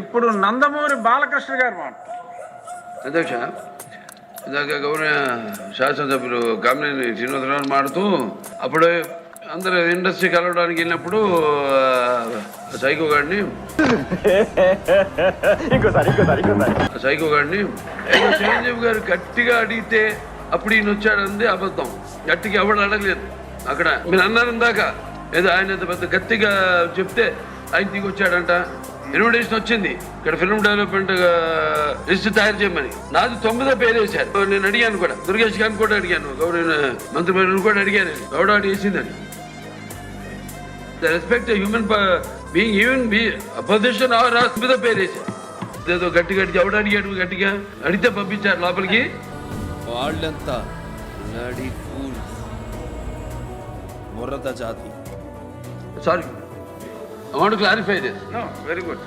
ఇప్పుడు నందమూరి బాలకృష్ణ గారు మాట. అధ్యక్ష ఇందాక గౌరవ శాసనసభ్యులు కామినేని శ్రీనివాసరావు మాడుతూ అప్పుడు అందరూ ఇండస్ట్రీ కలవడానికి వెళ్ళినప్పుడు సైకో గాడిని ఆ సైకో గాడిని ఏదో చిరంజీవి గారు గట్టిగా అడిగితే అప్పుడు ఈయన వచ్చాడంది అబద్ధం. గట్టిగా ఎవడు అడగలేదు. అక్కడ మీరు అన్నారు ఇందాక ఏదో ఆయన పెద్ద గట్టిగా చెప్తే ఆయన దిగి వచ్చాడంట ఇన్విటేషన్ వచ్చింది. ఇక్కడ ఫిల్మ్ డెవలప్మెంట్ లిస్ట్ తయారు చేయమని. నాది తొమ్మిదో పేరు వేశారు. నేను అడిగాను కూడా. దుర్గేష్ గారిని కూడా అడిగాను. గౌరవ మంత్రి కూడా అడిగాను. Gowda వేసిందని. The respect human being even be opposition or మీద పేరు వేశారు. ఏదో గట్టి గట్టి ఎవడు అడిగాడు గట్టిగా? అడిగితే పంపించారు లోపలికి. వాళ్ళంతా ముర్రత I want to clarify this. No, very good.